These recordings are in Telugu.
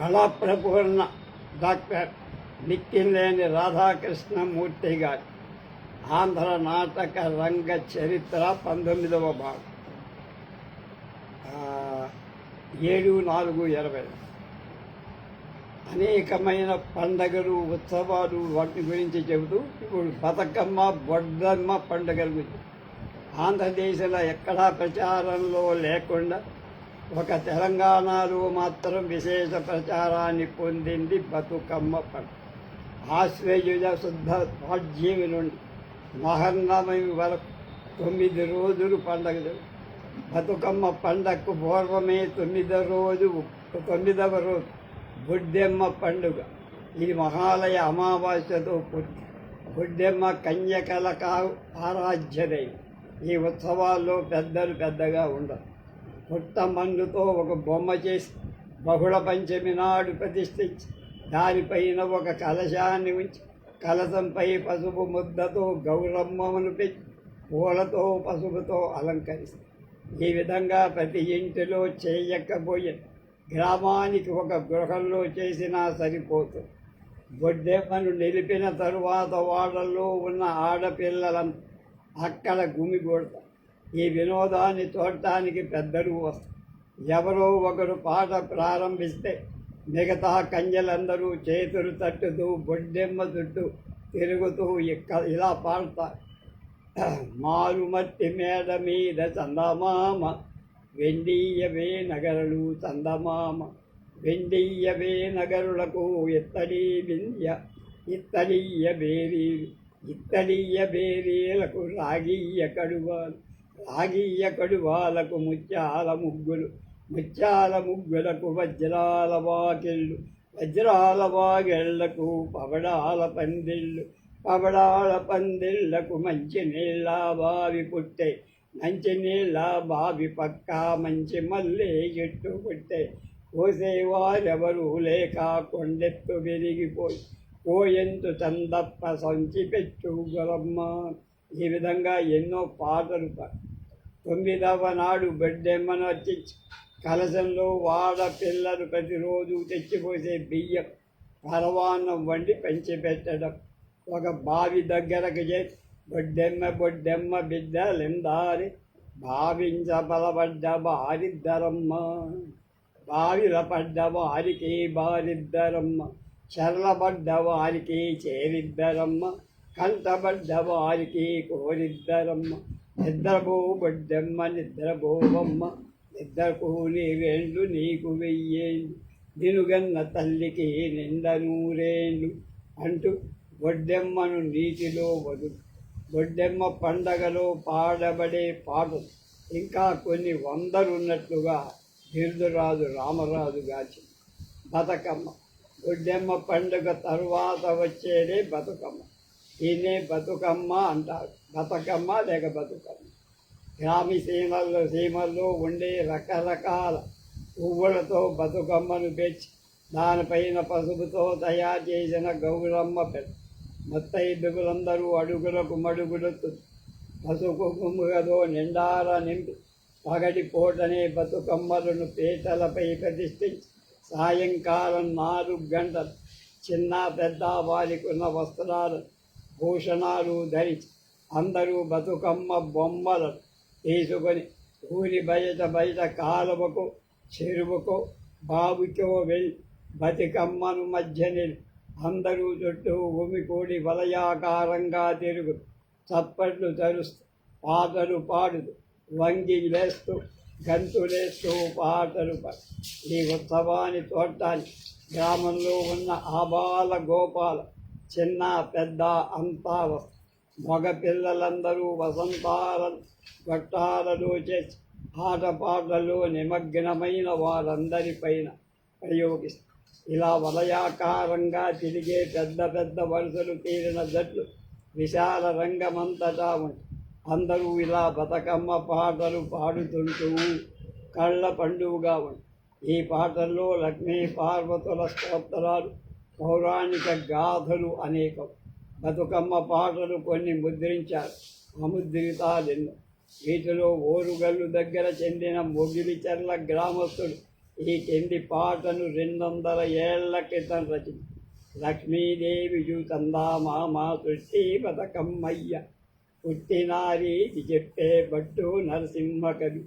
కళాప్రపూర్ణ డాక్టర్ నిక్కిలేని రాధాకృష్ణమూర్తి గారి ఆంధ్ర నాటక రంగ చరిత్ర పంతొమ్మిదవ భాగం. ఏడు నాలుగు ఇరవై. అనేకమైన పండగలు ఉత్సవాలు వాటి గురించి చెబుతూ ఇప్పుడు బతుకమ్మ బొడ్డమ్మ పండుగల గురించి. ఆంధ్రదేశంలో ఎక్కడా ప్రచారంలో లేకుండా ఒక తెలంగాణలో మాత్రం విశేష ప్రచారాన్ని పొందింది బతుకమ్మ పండుగ ఆశ్వేయుజ శుద్ధ పాడ్యమి నుండి మహర్నవమి వరకు తొమ్మిది రోజులు పండగ బతుకమ్మ పండగకు పూర్వమే తొమ్మిదో రోజు తొమ్మిదవ రోజు బొడ్డెమ్మ పండుగ. ఇది మహాలయ అమావాస్యతో పుట్టి బొడ్డెమ్మ కన్యకల కా ఆరాధ్యదైవం ఈ ఉత్సవాల్లో పెద్దలు పెద్దగా ఉండరు. పుట్ట మన్నుతో ఒక బొమ్మ చేసి బహుళ పంచమి నాడు ప్రతిష్ఠించి దానిపైన ఒక కలశాన్ని ఉంచి కలశంపై పసుపు ముద్దతో గౌరమ్మను పెట్టి పూలతో పసుపుతో అలంకరిస్తారు. ఈ విధంగా ప్రతి ఇంటిలో చేయకపోయే గ్రామానికి ఒక గృహంలో చేసినా సరిపోతుంది బొడ్డెమ్మను నిలిపిన తరువాత వాడల్లో ఉన్న ఆడపిల్లలం అక్కడ గుమిగూడతారు. ఈ వినోదాన్ని చూడటానికి పెద్దలు ఎవరో ఒకరు పాట ప్రారంభిస్తే మిగతా కంజలందరూ చేతులు తట్టుతూ బొడ్డెమ్మ చుట్టూ తిరుగుతూ ఇక్క ఇలా పాడతారు మారుమట్టి మేడ మీద చందమామ వెండియవే నగరులు చందమామ వెండియవే నగరులకు ఇత్తడి వింధ్య ఇత్తడియ బేరీ ఇత్తడియ బేరీలకు రాగియ్య కడువాలు. రాగియ్య కడువాలకు ముత్యాల ముగ్గులు ముత్యాల ముగ్గులకు వజ్రాల వాకిళ్ళు వజ్రాల వాగెళ్ళకు పవడాల పందిళ్ళు పవడాల పందిళ్ళకు మంచి నీళ్ళ బావి పుట్టే మంచి నీళ్ళ బావి పక్క మంచి మల్లె చెట్టు పుట్టే. కోసేవారెవరు లేక కొండెత్తు విరిగిపోయి కోయంతు చందప్ప సంచి పెట్టు గొలమ్మ. ఈ విధంగా ఎన్నో పాటలు తొమ్మిదవ నాడు బెడ్డెమ్మను అర్చించి కలశంలో వాడ పిల్లలు ప్రతిరోజు తెచ్చిపోసే బియ్యం పరవాన్నం వండి పెట్టడం ఒక బావి దగ్గరకు చేసి బొడ్డెమ్మ బొడ్డెమ్మ బిడ్డలెందారి భావించబలబడ్డ బారిద్దరమ్మ బావిల పడ్డ వారికి బారిద్దరమ్మ? చర్లబడ్డ వారికి చేరిద్దరమ్మ? కంటబడ్డ వారికి కోరిద్దరమ్మ? నిద్రపో బొడ్డెమ్మ నిద్రపోవమ్మ నిద్రకు వేండు నీకు వెయ్యేండు. నినుగన్న తల్లికి నిండ నూరేండు అంటూ బొడ్డెమ్మను నీటిలో వదులు బొడ్డెమ్మ పండగలో పాడబడే పాటలు ఇంకా కొన్ని వందలున్నట్లుగా బిరుదురాజు రామరాజు గాచి. బతుకమ్మ. బొడ్డెమ్మ పండుగ తరువాత వచ్చేదే బతుకమ్మ. ఈయనే బతుకమ్మ అంటారు. బతుకమ్మ లేక బతుకమ్మ. గ్రామి సీమల్లో సీమల్లో ఉండే రకరకాల పువ్వులతో బతుకమ్మను పెంచి దానిపైన పసుపుతో తయారు చేసిన గౌరమ్మ పెద్ద. మొత్తైదుగులందరూ అడుగులకు మడుగులెత్తు పసుపు గుమ్ముగదో నిండార నింపి పగటి పూటనే బతుకమ్మలను పీటలపై ప్రతిష్ఠించి సాయంకాలం నాలుగు గంటలు చిన్న పెద్ద వారికున్న వస్త్రాలు భూషణాలు ధరించి అందరూ బతుకమ్మ బొమ్మలు తీసుకొని ఊరి బయట బయట కాలువకు చెరువుకు బావికో వెళ్ళి బతుకమ్మను మధ్య అందరూ చుట్టూ భూమి కూడి వలయాకారంగా తిరుగు. చప్పట్లు తరుస్తూ పాటలు పాడుతూ వంగి లేస్తూ గంతులేస్తూ పాటలు ఈ ఉత్సవాన్ని చూడటానికి గ్రామంలో ఉన్న ఆబాల గోపాల చిన్న పెద్ద అంతా వస్తారు మగపిల్లలందరూ పిల్లలందరూ వసంతాలను చేసి ఆటపాటల్లో నిమగ్నమైన వారందరిపైన ప్రయోగిస్తారు. ఇలా వలయాకారంగా తిరిగే పెద్ద పెద్ద వరుసలు తీరిన జట్లు విశాల రంగమంతటా ఉంది అందరూ ఇలా బతుకమ్మ పాటలు పాడుతుంటూ కళ్ళ పండుగగా ఉంది ఈ పాటల్లో లక్ష్మీ పార్వతుల స్తోత్రాలు పౌరాణిక గాథలు అనేకం. బతుకమ్మ పాటలు కొన్ని ముద్రించారు. అముద్రితాలెన్నో వీటిలో ఓరుగల్లు దగ్గర చెందిన మొగిలిచెర్ల గ్రామస్తుడు ఈ కింది పాటను రెండొందల ఏళ్ళ క్రితం రచించి లక్ష్మీదేవి చందామామ సృష్టి బతకమ్మయ్య. పుట్టినారి చెప్పే పట్టు నరసింహ కవి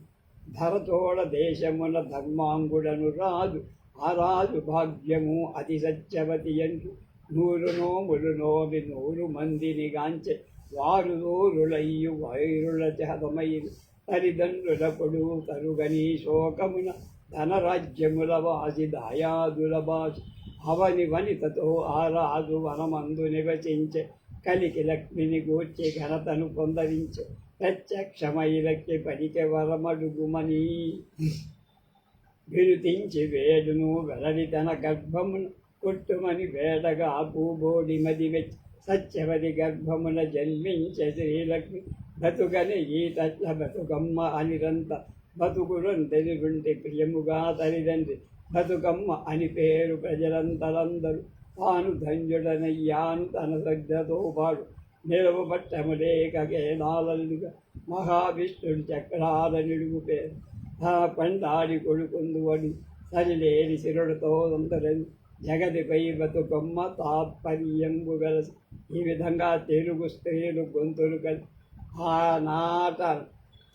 ధరతోడ దేశమున ధర్మాంగుడను రాజు. ఆ రాజు భాగ్యము అతి సత్యవతి అంటూ నూరు నోములు నోమి నూరు మందిని గాంచె వారు నూరులయ్యు వైరుల చహతమైన తల్లిదండ్రుల కొడు తరుగని శోకమున ధనరాజ్యముల వాసి దాయాదుల బాసి అవని వనితతో ఆ రాజు వనమందు నివసించే. కలికి లక్ష్మిని గూర్చి ఘనతను పొందరించే. ప్రత్యక్షమైలకి పలికె వరమడుగుమని. విరుతించి వేడును వెలడి తన గర్భమును కొట్టుమని వేడగా పూబోడి మది వెచ్చి గర్భమున జన్మించే శ్రీలక్ష్మి. బతుకని ఈ తట్ల బతుకమ్మ అనిరంత. బతుకురంతెరుగుంటి ప్రియముగా తల్లిదండ్రి బతుకమ్మ అని పేరు ప్రజలంతరందరూ తాను ధన్యుడనయ్యాను తన శ్రద్ధతో పాడు. నిలవు పట్టములేక మహావిష్ణుడు చక్రాల నిడుగు పేరు. ఆ పండాడి కొడుకుందువడి సరిలేని శిరుడితో అందరని జగతిపై బతుకమ్మ తాత్పర్యంబు వెలసి ఈ విధంగా తెలుగు స్త్రీలు గొంతులు కలిసి ఆనాట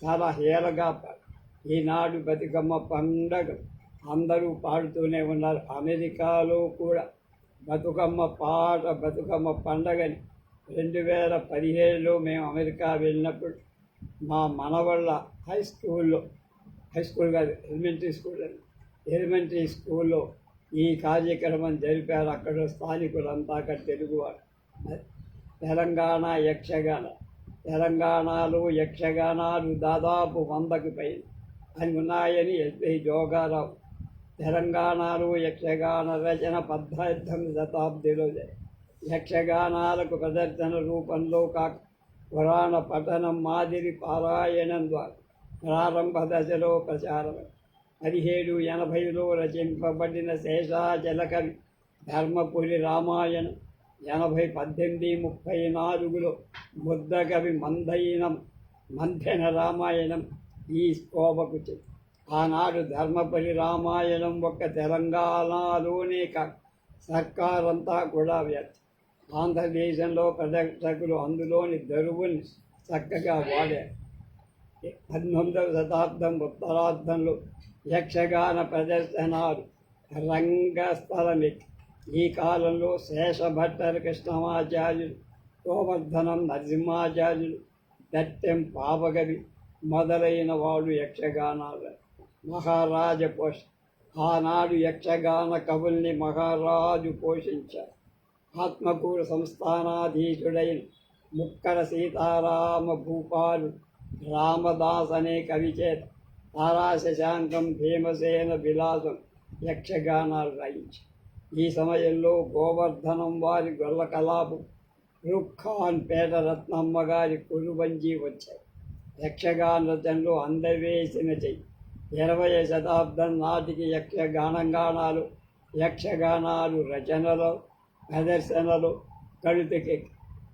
చాలా హేళగా ఈనాడు బతుకమ్మ పండగ అందరూ పాడుతూనే ఉన్నారు. అమెరికాలో కూడా బతుకమ్మ పాట బతుకమ్మ పండగని రెండు వేల పదిహేడులో మేము అమెరికా వెళ్ళినప్పుడు మా మనవళ్ళ హై స్కూల్లో హై స్కూల్ కాదు ఎలిమెంటరీ స్కూల్ ఎలిమెంటరీ స్కూల్లో ఈ కార్యక్రమం జరిపారు అక్కడ స్థానికులంతా అక్కడ తెలుగువారు. తెలంగాణ యక్షగాన తెలంగాణలో యక్షగానాలు దాదాపు వందకు పైన అని ఉన్నాయని ఎస్పి జోగారావు. తెలంగాణలో యక్షగాన రచన పద్దెనిమిది శతాబ్దిలో యక్షగానాలకు ప్రదర్శన రూపంలో కాక పురాణ పఠనం మాదిరి పారాయణం ద్వారా ప్రారంభ దశలో ప్రచారం పదిహేడు ఎనభైలో రచింపబడిన శేషాచల కవి ధర్మపురి రామాయణం ఎనభై పద్దెనిమిది ముప్పై నాలుగులో బుద్ధకవి మందైనం మంథెన రామాయణం ఈ స్కోపకు చెంది ఆనాడు ధర్మపురి రామాయణం ఒక్క తెలంగాణలోనే కాక సర్కారంతా కూడా వ్యర్థం ఆంధ్రదేశంలో ప్రదర్శకులు అందులోని దరువుని చక్కగా వాడారు. పంతొమ్మిదవ శతాబ్దం ఉత్తరార్థంలో యక్షగాన ప్రదర్శనాలు రంగస్థలమి ఈ కాలంలో శేషభట్టర కృష్ణమాచార్యులు గోవర్ధనం నరసింహాచార్యులు దట్టెం పాపగవి మొదలైన వాడు యక్షగానాలు. మహారాజ పోష ఆనాడు యక్షగాన కవుల్ని మహారాజు పోషించారు. ఆత్మకూరు సంస్థానాధీశుడైన ముక్కర సీతారామ భూపాలు రామదాస్ అనే కవి చేత తారాశశాంకం భీమసేన విలాసం యక్షగానాలు రాయించి ఈ సమయంలో గోవర్ధనం వారి గొల్ల కలాపు రుఖాన్ పేట రత్నమ్మ గారి కురుబంజీ వచ్చాయి. యక్షగాన రచనలు అందవేసిన చెయ్యి. ఇరవై శతాబ్దం నాటికి యక్షగానంగానాలు యక్షగానాలు రచనలు ప్రదర్శనలు కழுతకెక్కి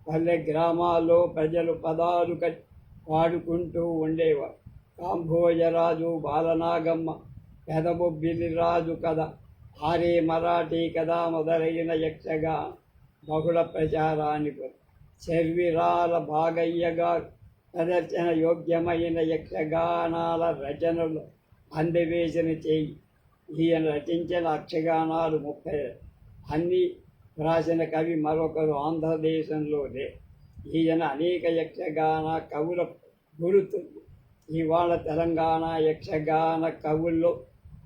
పల్లె గ్రామాల్లో ప్రజలు పదాలు కట్టి వాడుకుంటూ ఉండేవారు. కాంభోజరాజు బాలనాగమ్మ పెదబొబ్బిలి రాజు కథ ఆరే మరాఠీ కథ మొదలైన యక్షగా బహుళ ప్రచారానికి. శర్విరాల భాగయ్యగా ప్రదర్శన యోగ్యమైన యక్షగానాల రచనలు అందవేసిన చేయి. ఈయన రచించిన అక్షగానాలు ముప్పై అన్ని రాసిన కవి మరొకరు ఆంధ్రదేశంలోనే. ఈయన అనేక యక్షగాన కవుల గురుతుంది ఇవాళ తెలంగాణ యక్షగాన కవుల్లో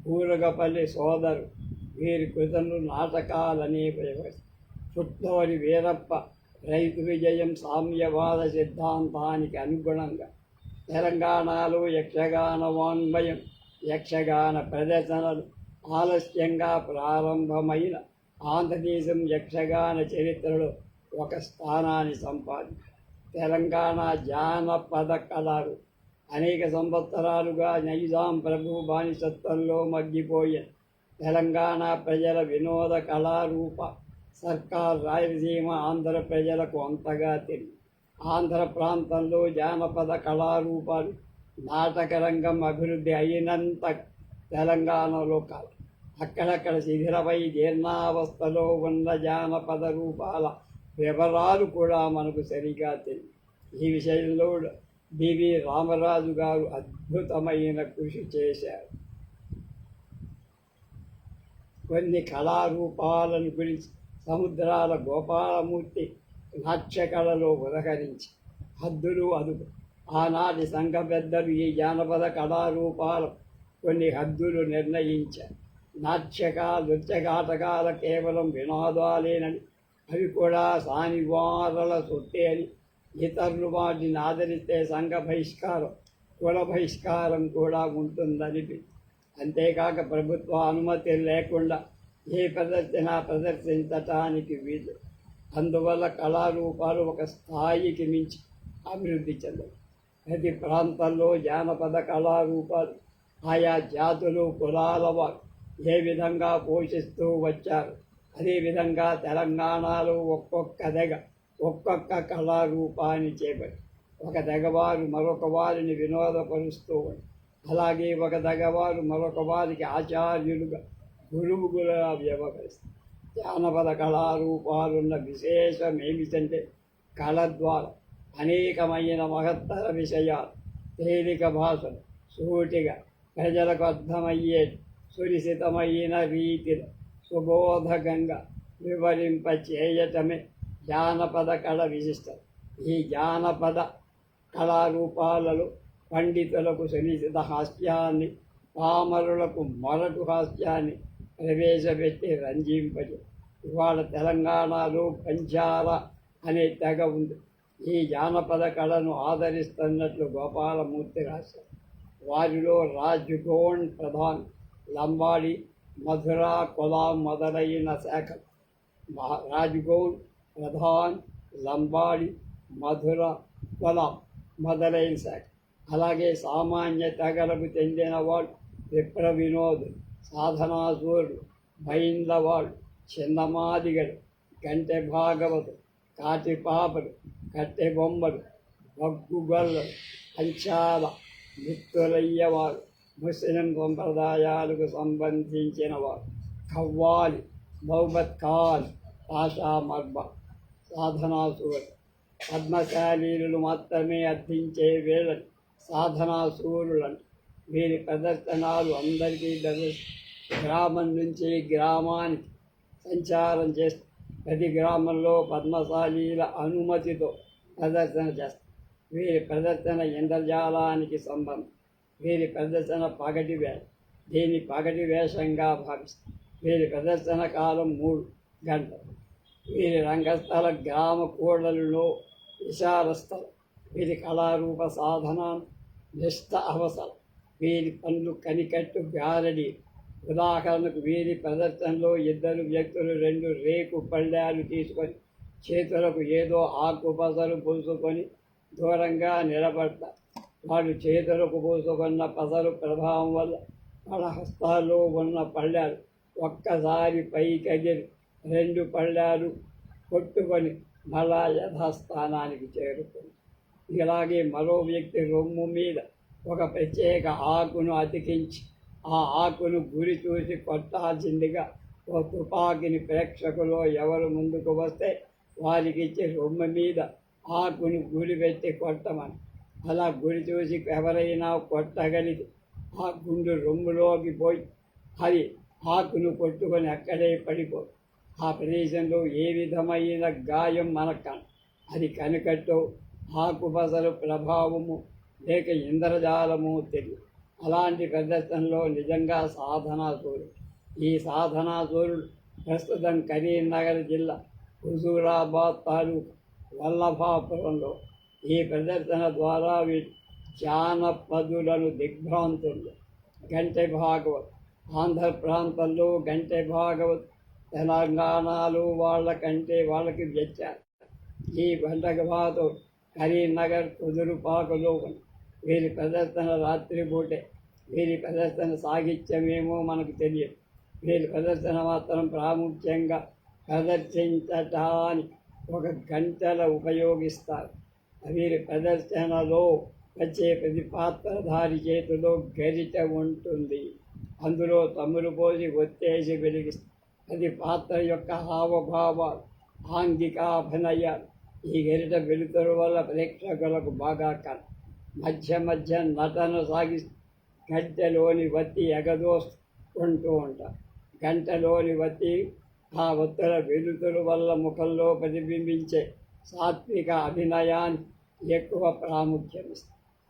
ఊరగపల్లి సోదరు. వీరి కృతలు నాటకాలనే ప్రవేశ పుట్టోరి వీరప్ప రైతు విజయం సామ్యవాద సిద్ధాంతానికి అనుగుణంగా తెలంగాణలో యక్షగాన వాన్మయం యక్షగాన ప్రదర్శనలు ఆలస్యంగా ప్రారంభమైన ఆంధ్రదేశం యక్షగాన చరిత్రలో ఒక స్థానాన్ని సంపాదించారు తెలంగాణ జానపద కళలు అనేక సంవత్సరాలుగా నైజాం ప్రభు బానిసత్వంలో మగ్గిపోయిన తెలంగాణ ప్రజల వినోద కళారూప సర్కార్ రాయలసీమ ఆంధ్ర ప్రజలకు అంతగా తెలియదు. ఆంధ్ర ప్రాంతంలో జానపద కళారూపాలు నాటక రంగం అభివృద్ధి అయినంత తెలంగాణలో కాదు. అక్కడక్కడ శిథిలమై జీర్ణావస్థలో ఉన్న జానపద రూపాల వివరాలు కూడా మనకు సరిగా తెలియదు. ఈ విషయంలో బివి రామరాజు గారు అద్భుతమైన కృషి చేశారు. కొన్ని కళారూపాలను గురించి సముద్రాల గోపాలమూర్తి నాట్యకళలో ఉదహరించి హద్దులు అదుపు ఆనాటి సంఘ పెద్దలు ఈ జానపద కళారూపాల కొన్ని హద్దులు నిర్ణయించారు. నాట్యక నృత్యఘాటకాల కేవలం వినోదాలేనని అవి కూడా సానివారల సొత్తే అని ఇతరులు వాటిని ఆదరిస్తే సంఘ బహిష్కారం కుల బహిష్కారం కూడా ఉంటుందని అంతేకాక ప్రభుత్వ అనుమతి లేకుండా ఏ ప్రదర్శన ప్రదర్శించటానికి వీలు. అందువల్ల కళారూపాలు ఒక స్థాయికి మించి అభివృద్ధి చెందవు. ప్రతి ప్రాంతంలో జానపద కళారూపాలు ఆయా జాతులు కులాల వారు ఏ విధంగా పోషిస్తూ వచ్చారు అదేవిధంగా తెలంగాణలో ఒక్కొక్క దగ్గర ఒక్కొక్క కళారూపాన్ని చేపట్టి. ఒక దగవారు మరొక వారిని వినోదపరుస్తూ అలాగే ఒక దగవారు మరొక వారికి ఆచార్యులుగా గురువుగులుగా వ్యవహరిస్తారు. జానపద కళారూపాలున్న విశేషం ఏమిటంటే కళ ద్వారా అనేకమైన మహత్తర విషయాలు తేలిక భాషలు సూటిగా ప్రజలకు అర్థమయ్యే సురిసితమైన రీతిలో సుబోధకంగా వివరింప చేయటమే జానపద కళ విశిష్టం. ఈ జానపద కళారూపాలలో పండితులకు సునిశిత హాస్యాన్ని పామరులకు మొరటు హాస్యాన్ని ప్రవేశపెట్టి రంజింపజే. ఇవాళ తెలంగాణలో పంచాల అనే తెగ ఉంది. ఈ జానపద కళను ఆదరిస్తున్నట్లు గోపాలమూర్తి రాశారు. వారిలో రాజ్గోండ్ ప్రధాన్ లంబాడి మధుర కొలాం మొదలైన శాఖ మా- రాజ్గోండ్ ప్రధాన్ లంబాడి మధుర కొలాం మొదలైన శాఖ. అలాగే సామాన్య తెగలకు చెందిన వాళ్ళు విప్ర వినోద్ సాధనాసూరుడు బైందవాళ్ళు చిన్నమాదిగడు గంటె భాగవతు కాటిపాపలు కట్టె బొమ్మలు బగ్గుగొల్లలు అంచాల మిత్రులయ్యేవారు ముస్లిం సంప్రదాయాలకు సంబంధించిన వారు కవ్వాలి మౌబత్ ఖాన్ పాషా మర్బా. సాధనాసూరు పద్మశాలీలు మాత్రమే అర్థించే వీళ్ళని సాధనాసూరులను వీరి ప్రదర్శనాలు అందరికీ గ్రామం నుంచి గ్రామానికి సంచారం చేస్తూ ప్రతి గ్రామంలో పద్మశాలీల అనుమతితో ప్రదర్శన చేస్తారు వీరి ప్రదర్శన ఇంద్రజాలానికి సంబంధం. వీరి ప్రదర్శన పగటి వేష దీని పగటి వేషంగా భావిస్తారు వీరి ప్రదర్శన కాలం మూడు గంటలు. వీరి రంగస్థల గ్రామ కూడలిలో విశాలస్థలం వీరి కళారూప సాధన నిష్ట అవసరం. వీరి పనులు కనికట్టు గారడి ఉదాహరణకు వీరి ప్రదర్శనలో ఇద్దరు వ్యక్తులు రెండు రేకు పళ్ళాలు తీసుకొని చేతులకు ఏదో ఆకు పసరు పూసుకొని దూరంగా నిలబడతారు. వాళ్ళు చేతులకు పూసుకున్న పసలు ప్రభావం వల్ల వాళ్ళ హస్తాల్లో ఉన్న పళ్ళాలు ఒక్కసారి పైకి ఎగిరి రెండు పళ్ళాలు కొట్టుకొని మళ్ళా యథాస్థానానికి చేరుతుంది ఇలాగే మరో వ్యక్తి రొమ్ము మీద ఒక ప్రత్యేక ఆకును అతికించి ఆ ఆకును గురి చూసి కొట్టాల్సిందిగా ఓ తుపాకిని ప్రేక్షకులు ఎవరు ముందుకు వస్తే వారికి ఇచ్చి రొమ్ము మీద ఆకును గురి పెట్టి కొట్టమని. అలా గురి చూసి ఎవరైనా కొట్టగలిగి ఆ గుండు రొమ్ములోకి పోయి అది ఆకును కొట్టుకొని అక్కడే పడిపో ఆ ప్రదేశంలో ఏ విధమైన గాయం మనక అది కనుకట్టో ఆకుపసలు ప్రభావము లేక ఇంద్రజాలము తెలియదు అలాంటి ప్రదర్శనలో నిజంగా సాధనాసూరుడు ఈ సాధనాసూరుడు ప్రస్తుతం కరీంనగర్ జిల్లా హుజూరాబాద్ తాలూకు వల్లభాపురంలో. ఈ ప్రదర్శన ద్వారా వీరు జానపదులను దిగ్భ్రాంతులు. గంటె భాగవత్. ఆంధ్ర ప్రాంతంలో గంటె భాగవత్ తెలంగాణలో వాళ్ళకంటే వాళ్ళకి వ్యత్యాసం. ఈ వంటకబాతో కరీంనగర్ కుదురుపాకులో ఉంది. వీరి ప్రదర్శన రాత్రిపూటే వీరి ప్రదర్శన సాగిత్యమేమో మనకు తెలియదు. వీరి ప్రదర్శన మాత్రం ప్రాముఖ్యంగా ప్రదర్శించటాన్ని ఒక గంటల ఉపయోగిస్తారు. వీరి ప్రదర్శనలో వచ్చే ప్రతి పాత్రధారి చేతిలో గరిట ఉంటుంది. అందులో తమ్ముడు పోసి ఒత్తేసి వెలిగిస్తారు అది పాత్ర యొక్క హావభావ ఆంగిక ఈ గరిట వెలుతురు వల్ల ప్రేక్షకులకు బాగా కల మధ్య మధ్య నటన సాగి గంటలోని వత్తి ఎగదోస్తుంటూ ఉంటారు గంటలోని వత్తి ఆ ఉత్తర వెలుతురు వల్ల ముఖంలో ప్రతిబింబించే సాత్విక అభినయాన్ని ఎక్కువ ప్రాముఖ్యం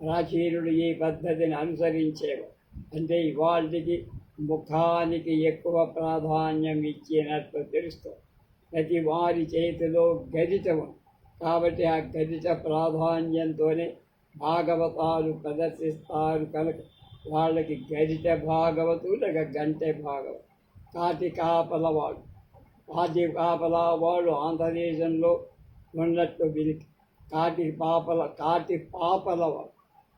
ప్రాచీనుడు ఈ పద్ధతిని అనుసరించేవారు అంటే ఇవాళకి ముఖానికి ఎక్కువ ప్రాధాన్యం ఇచ్చినట్లు తెలుస్తుంది ప్రతి వారి చేతిలో గదిట కాబట్టి ఆ గరిత ప్రాధాన్యంతోనే భాగవతాలు ప్రదర్శిస్తారు కనుక వాళ్ళకి గరిత భాగవతు లేక గంటె భాగవతం. కాటి కాపలవాడు కాటి కాపలవాడు ఆంధ్రదేశంలో ఉన్నట్టు వినికి కాటి పాపల కాటి పాపలవాడు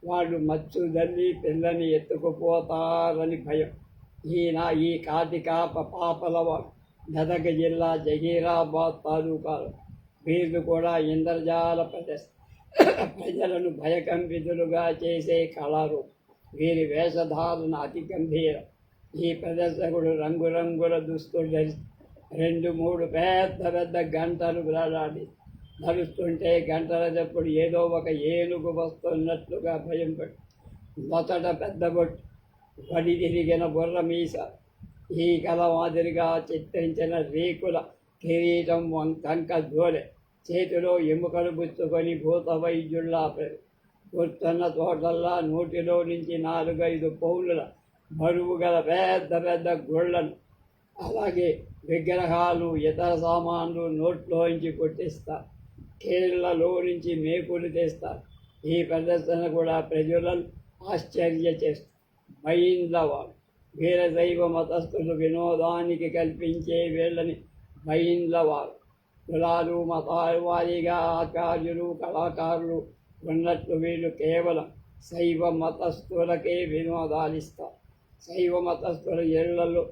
వాళ్ళు మచ్చు తల్లి పిల్లని ఎత్తుకుపోతారని భయం. ఈయన ఈ కాటికాప పాపలవ మెదక్ జిల్లా జహీరాబాద్ తాలూకాలు వీళ్ళు కూడా ఇంద్రజాల ప్రదేశ్ ప్రజలను భయకంపితులుగా చేసే కళారు వీరి వేషధారణ అతి గంభీరం. ఈ ప్రదర్శకుడు రంగురంగుల దుస్తులు ధరి రెండు మూడు పెద్ద పెద్ద గంటలు వేలాడి నడుస్తుంటే గంటల చప్పుడు ఏదో ఒక ఏనుగు వస్తున్నట్లుగా భయం పడి మొదట పెద్ద బొట్టు పడి తిరిగిన బుర్ర మీస. ఈ కళ మాదిరిగా చిత్రించిన రేకుల కిరీటం వంకంక జోలె చేతిలో ఎముకలు పుచ్చుకొని భూత వైద్యుల్లా కూర్చున్న తోటల్లా నోటిలో నుంచి నాలుగైదు పౌలుల బరువు గల పెద్ద పెద్ద గుళ్ళను అలాగే విగ్రహాలు ఇతర సామాన్లు నోట్లోంచి కొట్టిస్తారు కేరళలో నుంచి మేకులు తెస్తారు ఈ ప్రదర్శన కూడా ప్రజలను ఆశ్చర్య చేస్తారు వీర దైవ మతస్థులు వినోదానికి కల్పించే వీళ్ళని మైండ్లవారు కులాలు మతాల వారీగా ఆచార్యులు కళాకారులు ఉన్నట్లు వీళ్ళు కేవలం శైవ మతస్థులకే వినోదాలిస్తారు. శైవ మతస్థుల ఇళ్ళలో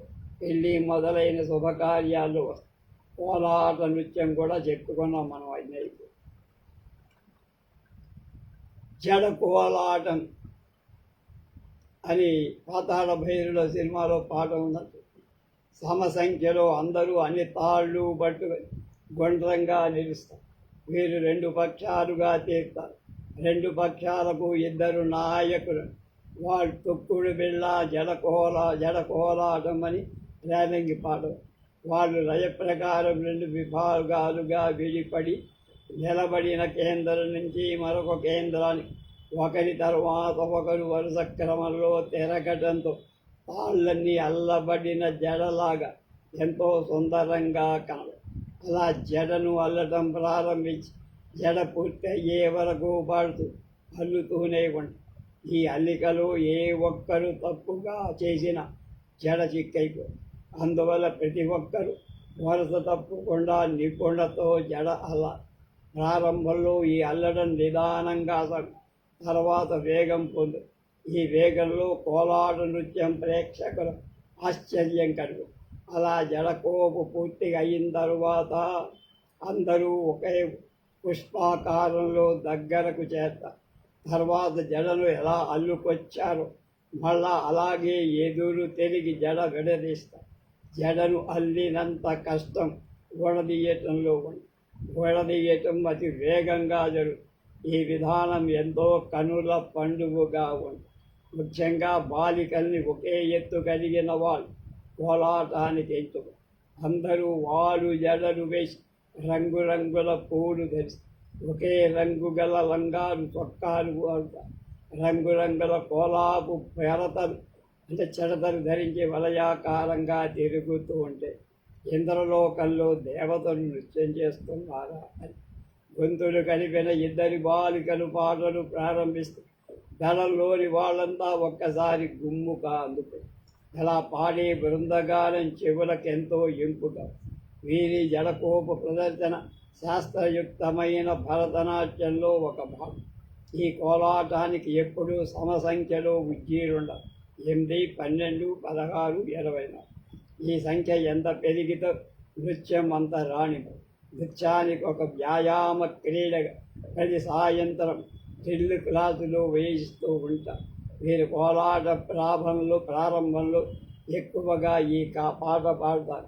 పెళ్ళి మొదలైన శుభకార్యాలు కోలాట నృత్యం కూడా చెప్పుకున్నాం మనం అన్నీ జడ కోలాటం అని పాతాళ భైరుల సినిమాలో పాట ఉన్నట్టు సమ సంఖ్యలో అందరూ అన్ని తాళ్ళు బట్టు గుండ్రంగా నిలుస్తారు. వీరు రెండు పక్షాలుగా తీరుతారు. రెండు పక్షాలకు ఇద్దరు నాయకులు. వాళ్ళు తొక్కుడు బిళ్ళ జడకోల జడకోలాటం అని రేలంగి పాట వాళ్ళు లయ ప్రకారం రెండు విభాగాలుగా విడిపడి నిలబడిన కేంద్రం నుంచి మరొక కేంద్రానికి ఒకరి తర్వాత ఒకరు వరుస క్రమంలో తిరగటంతో తాళ్ళన్నీ అల్లబడిన జడలాగా ఎంతో సుందరంగా కాదు. అలా జడను అల్లటం ప్రారంభించి జడ పూర్తి అయ్యే వరకు పాడుతూ అల్లుతూనే ఉంటాయి ఈ అల్లికలు ఏ ఒక్కరు తప్పుగా చేసిన జడ చిక్కైపో. అందువల్ల ప్రతి ఒక్కరు వరుస తప్పకుండా నిపుణతో జడ అల్ల. ప్రారంభంలో ఈ అల్లడం నిదానంగా సాగు. తర్వాత వేగం పొందు. ఈ వేగంలో కోలాట నృత్యం ప్రేక్షకులు ఆశ్చర్యం కలుగు. అలా జడకోపు పూర్తిగా అయిన తరువాత అందరూ ఒకే పుష్పాకారంలో దగ్గరకు చేస్తారు తర్వాత జడను ఎలా అల్లుకొచ్చారో మళ్ళా అలాగే ఎదురు తిరిగి జడ విడదీస్తారు జడను అల్లినంత కష్టం విడదీయటంలో ఉంది. విడదీయటం అతి వేగంగా జరుగుతుంది. ఈ విధానం ఎంతో కనుల పండుగగా ఉంది ముఖ్యంగా బాలికల్ని ఒకే ఎత్తు కలిగిన వాళ్ళు కోలాటానికి ఎంచుకు అందరూ వారు జడలు వేసి రంగురంగుల పూలు ధరిస్తారు ఒకే రంగు గల లంగాలు చొక్కాలు రంగురంగుల కోలాపు పెరతలు అంటే చెడతలు ధరించి వలయాకారంగా తిరుగుతూ ఉంటే ఇంద్రలోకంలో దేవతలు నృత్యం చేస్తున్నారా అని. గొంతులు కలిపిన ఇద్దరి బాలికలు పాటలు ప్రారంభిస్తూ దళంలోని వాళ్ళంతా ఒక్కసారి గుమ్ముగా అందుకు అలా పాడే బృందగానం చెవులకెంతో ఎంపుగా వీరి జలకోప ప్రదర్శన శాస్త్రయుక్తమైన భరతనాట్యంలో ఒక భాగం. ఈ కోలాటానికి ఎప్పుడూ సమసంఖ్యలో ఉజ్జీరుండ. ఎనిమిది పన్నెండు పదహారు ఇరవై నాలుగు. ఈ సంఖ్య ఎంత పెరిగితే నృత్యం అంత రాణిము నృత్యానికి ఒక వ్యాయామ క్రీడగా ప్రతి సాయంత్రం చెల్లు క్లాసులో వేయిస్తూ ఉంటారు వీరు కోలాట ప్రారంభంలో ప్రారంభంలో ఎక్కువగా ఈ కా పాట పాడతారు.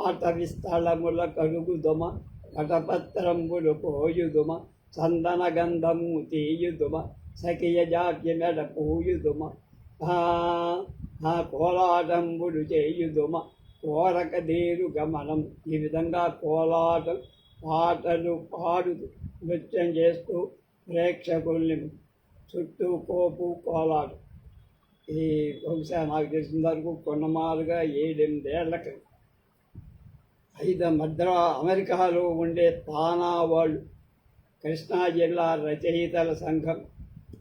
ఆట విస్థలముల కడుగుదుమ కటపత్రంబులు పోయుదుమ చందన గంధము తీయుదుమ సఖియ జాక్య మెడ పూయుదుమ. కోలాటంబులు చేయుదుమ కోరకదేరు గమనం ఈ విధంగా కోలాటం పాటలు పాడుతూ నృత్యం చేస్తూ ప్రేక్షకుల్ని చుట్టూ కోపు కోలాటం. ఈ బహుశా నాకు తెలిసిన వరకు కొన్నమారుగా ఏడెనిమిదేళ్ళ క్రితం ఐదు మద్రా అమెరికాలో ఉండే తానా వాళ్ళు కృష్ణా జిల్లా రచయితల సంఘం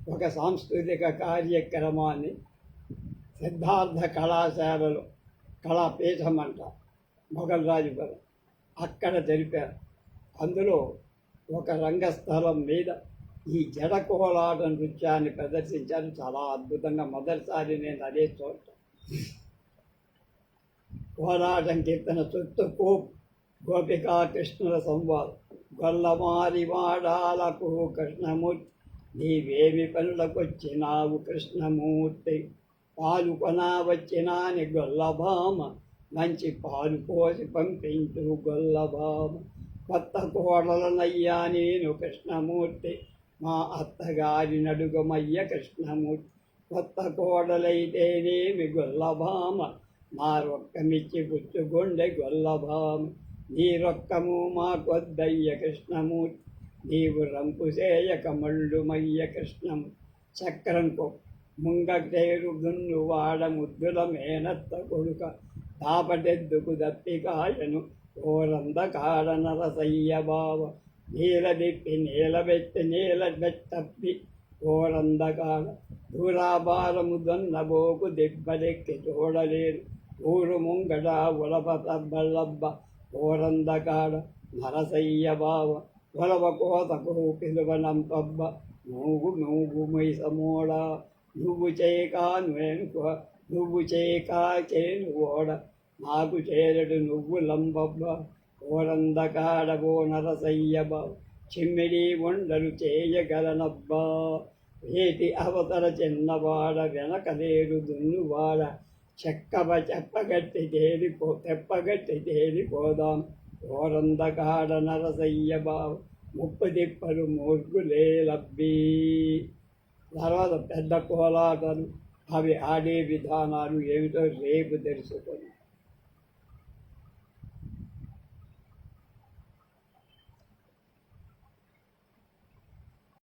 ఒక సాంస్కృతిక కార్యక్రమాన్ని సిద్ధార్థ కళాశాలలో కళాపీఠం అంట మొగల్రాజుపురం అక్కడ జరిపారు. అందులో ఒక రంగస్థలం మీద ఈ జడ కోలాట నృత్యాన్ని ప్రదర్శించారు. చాలా అద్భుతంగా మొదటిసారి నేను అదే చోట కోలాటం కీర్తన చుట్టూ కో గోపికా కృష్ణుల సంవాదం. గొల్లమారి వాడాలకు కృష్ణమూర్తి నీవేమి పనులకు వచ్చినావు కృష్ణమూర్తి? పాలు కొనా వచ్చినాని గొల్లభామ మంచి పాలు పోసి పంపించు గొల్లభామ. కొత్త కోడలనయ్యా నేను కృష్ణమూర్తి మా అత్తగారి నడుగమయ్య కృష్ణమూర్తి. కొత్త కోడలైతేనేమి గొల్లభామ మా రొక్కమిచ్చి పుచ్చుగొండె గొల్లభామ. నీ రొక్కము మా కొద్దయ్య కృష్ణమూర్తి నీవు రంపు చేయక మళ్ళుమయ్య కృష్ణము చక్రంకు ముంగటేరు దున్ను వాడ ముద్దుల మేనత్త కొడుక తాపటెద్దుకు దప్పికాయను ఓరంద కాడనరసయ్య బావ నీల దిప్పి నీల పెట్టి నీల పెట్టప్పి ఓరందకాడ దూరాభారము దొన్నబోకు దిబ్బలెక్కి చూడలేరు ఊరు ముంగడ ఉలపత బల్లబ్బ ఓరందకాడ నరసయ్య బావ ఒలవ కోతకు పిలువనంపబ్బ నూగు నూగు మైసమోడా నువ్వు చేయక నువ్వు నువ్వు చేయక చేను ఓడ నాకు చేరడు నువ్వు లంబబ్బ ఓరందకాడబో నరసయ్యబ చిమ్మిడి వండలు చేయగలనబ్బా వేటి అవతల చిన్నవాడ వెనకలేరు దున్నువాడ చెక్కవ చెప్పగట్టి తేలిపో తెప్పగట్టి తేలిపోదాం. ఓరందకాడ నరసయ్య బావు ముప్పు తిప్పలు మూర్గులే లబ్బీ తర్వాత పెద్ద కోలాటలు అవి ఆడే విధానాలు ఏమిటో రేపు తెలుసుకొని